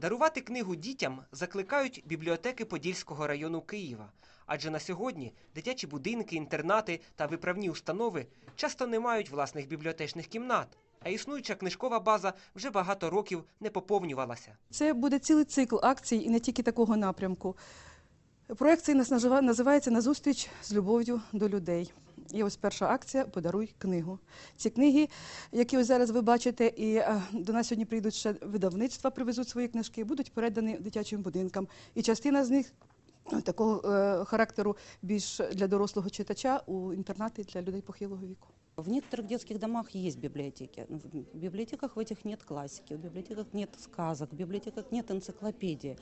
Дарувати книгу дітям закликають бібліотеки Подільського району Києва. Адже на сьогодні дитячі будинки, інтернати та виправні установи часто не мають власних бібліотечних кімнат, а існуюча книжкова база вже багато років не поповнювалася. Це буде цілий цикл акцій і не тільки такого напрямку. Проект цей нас нажива- називається Назустріч з любов'ю до людей. І ось перша акція Подаруй книгу. Ці книги, які ось зараз ви бачите, і е, до нас сьогодні прийдуть ще видавництва, привезуть свої книжки, будуть передані дитячим будинкам. І частина з них е, такого е, характеру більш для дорослого читача у інтернати для людей похилого віку. В некоторых детских домах есть библиотеки. но В библиотеках в этих нет классики, в библиотеках нет сказок, в библиотеках нет энциклопедии.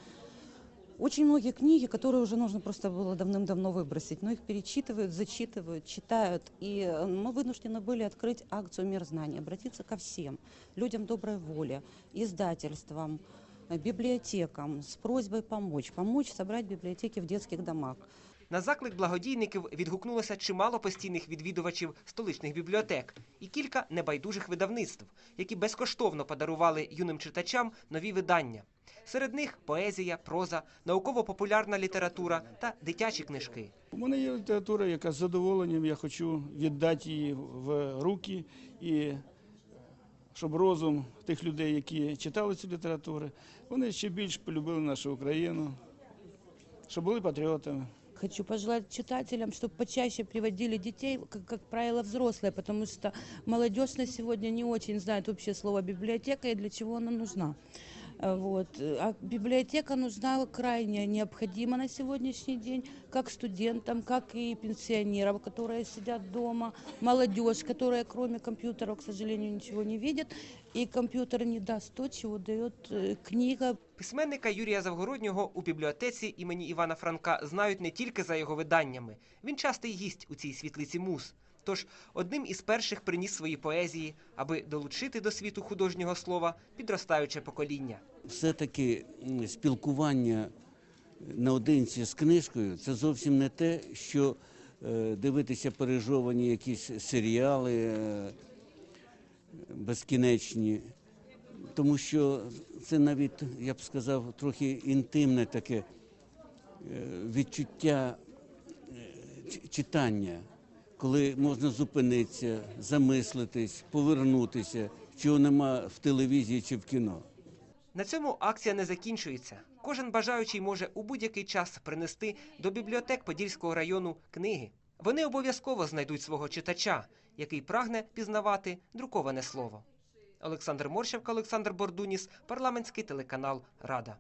Очень многие книги, которые уже нужно просто было давным-давно выбросить, но их перечитывают, зачитывают, читают. И э, мы вынуждены были открыть акцию «Мир знаний», обратиться ко всем людям доброй воли, издательствам, э, библиотекам с просьбой помочь, помочь собрать библиотеки в детских домах. На заклик благодійників відгукнулося чимало постійних відвідувачів столичних бібліотек і кілька небайдужих видавництв, які безкоштовно подарували юним читачам нові видання. Серед них поезія, проза, науково-популярна література та дитячі книжки. У мене є література, яка з задоволенням я хочу віддати її в руки, і щоб розум тих людей, які читали цю літературу, вони ще більш полюбили нашу Україну, щоб були патріотами. Хочу пожелать читателям, чтобы почаще приводили детей, как, как правило, взрослые, потому что молодежь на сегодня не очень знает вообще слово библиотека и для чего она нужна. Э, Вот. А библиотека нужна крайне необходима на сегодняшний день, как студентам, как и пенсионерам, которые сидят дома, молодежь, которая кроме компьютера, к сожалению, ничего не видит, и компьютер не даст то, чего дает э, книга, Письменника Юрія Завгороднього у бібліотеці імені Івана Франка знають не тільки за його виданнями. Він частий гість у цій світлиці муз. Тож одним із перших приніс свої поезії, аби долучити до світу художнього слова підростаюче покоління. все-таки спілкування наодинці з книжкою це зовсім не те, що е, дивитися пережовані якісь серіали е, безкінечні. Тому що це навіть, я б сказав, трохи інтимне таке е, відчуття читання, коли можна зупинитися, замислитись, повернутися, чого нема в телевізії чи в кіно. На цьому акція не закінчується. Кожен бажаючий може у будь-який час принести до бібліотек Подільського району книги. Вони обов'язково знайдуть свого читача, який прагне пізнавати друковане слово. Олександр Морщевка, Олександр Бордуніс, парламентський телеканал Рада.